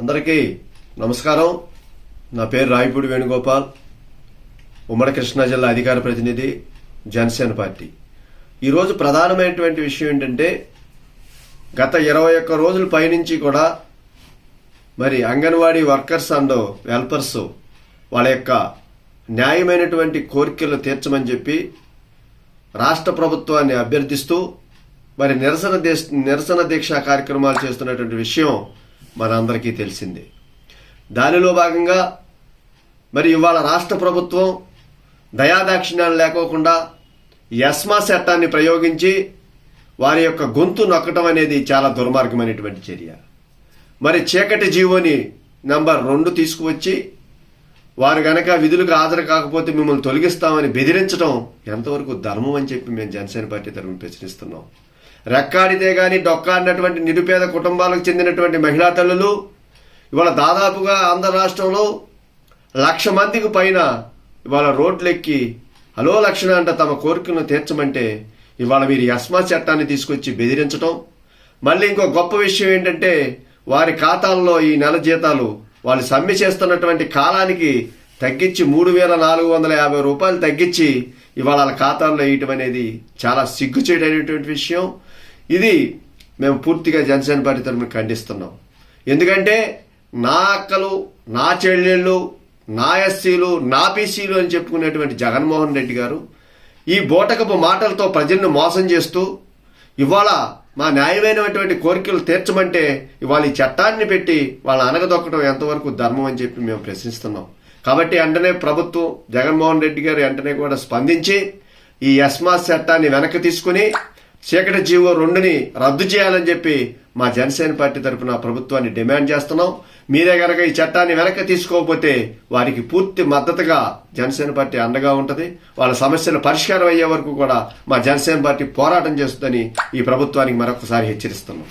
అందరికీ నమస్కారం. నా పేరు రాయపూడి వేణుగోపాల్ ఉమ్మడి కృష్ణా జిల్లా అధికార ప్రతినిధి జనసేన పార్టీ. ఈరోజు ప్రధానమైనటువంటి విషయం ఏంటంటే గత ఇరవై ఒక్క రోజుల పైనుంచి కూడా మరి అంగన్వాడీ వర్కర్స్ అండ్ వెల్పర్స్ వాళ్ళ యొక్క న్యాయమైనటువంటి కోరికలు తీర్చమని చెప్పి రాష్ట్ర ప్రభుత్వాన్ని అభ్యర్థిస్తూ మరి నిరసన దేశ నిరసన దీక్షా కార్యక్రమాలు చేస్తున్నటువంటి విషయం మనందరికీ తెలిసిందే. దానిలో భాగంగా మరి ఇవాళ రాష్ట్ర ప్రభుత్వం దయాదాక్షిణ్యాలు లేకోకుండా యస్మా చట్టాన్ని ప్రయోగించి వారి యొక్క గొంతు నొక్కటం అనేది చాలా దుర్మార్గమైనటువంటి చర్య. మరి చీకటి జీవోని నంబర్ రెండు తీసుకువచ్చి వారు గనక విధులకు హాజరు కాకపోతే మిమ్మల్ని తొలగిస్తామని బెదిరించడం ఎంతవరకు ధర్మం అని చెప్పి మేము జనసేన పార్టీ తరఫున ప్రశ్నిస్తున్నాం. రెక్కాడితే గాని డొక్కాడినటువంటి నిరుపేద కుటుంబాలకు చెందినటువంటి మహిళా తల్లులు ఇవాళ దాదాపుగా ఆంధ్ర రాష్ట్రంలో లక్ష మందికి పైన ఇవాళ రోడ్లెక్కి హలో లక్షణ అంట తమ కోరికను తీర్చమంటే ఇవాళ మీరు యస్మా చట్టాన్ని తీసుకొచ్చి బెదిరించడం మళ్ళీ ఇంకో గొప్ప విషయం ఏంటంటే వారి ఖాతాల్లో ఈ నెల జీతాలు వాళ్ళు సమ్మె చేస్తున్నటువంటి కాలానికి తగ్గించి మూడు వేల నాలుగు వందల యాభై రూపాయలు తగ్గించి ఇవాళ వాళ్ళ ఖాతాల్లో వేయటం అనేది చాలా సిగ్గుచేటైనటువంటి విషయం. ఇది మేము పూర్తిగా జనసేన పార్టీ తరఫున ఖండిస్తున్నాం. ఎందుకంటే నా అక్కలు నా చెల్లెళ్ళు నా ఎస్సీలు నా బీసీలు అని చెప్పుకునేటువంటి జగన్మోహన్ రెడ్డి గారు ఈ బోటకపు మాటలతో ప్రజలను మోసం చేస్తూ ఇవాళ మా న్యాయమైనటువంటి కోరికలు తీర్చమంటే ఇవాళ ఈ చట్టాన్ని పెట్టి వాళ్ళ అనగదొక్కడం ఎంతవరకు ధర్మం అని చెప్పి మేము ప్రశ్నిస్తున్నాం. కాబట్టి వెంటనే ప్రభుత్వం జగన్మోహన్ రెడ్డి గారు వెంటనే కూడా స్పందించి ఈ ఎస్మాస్ చట్టాన్ని వెనక్కి తీసుకుని చీకటి జీవో రెండుని రద్దు చేయాలని చెప్పి మా జనసేన పార్టీ తరఫున ప్రభుత్వాన్ని డిమాండ్ చేస్తున్నాం. మీరే గనక ఈ చట్టాన్ని వెనక్కి తీసుకోకపోతే వారికి పూర్తి మద్దతుగా జనసేన పార్టీ అండగా ఉంటుంది. వాళ్ళ సమస్యలు పరిష్కారం అయ్యే వరకు కూడా మా జనసేన పార్టీ పోరాటం చేస్తుందని ఈ ప్రభుత్వానికి మరొకసారి హెచ్చరిస్తున్నాం.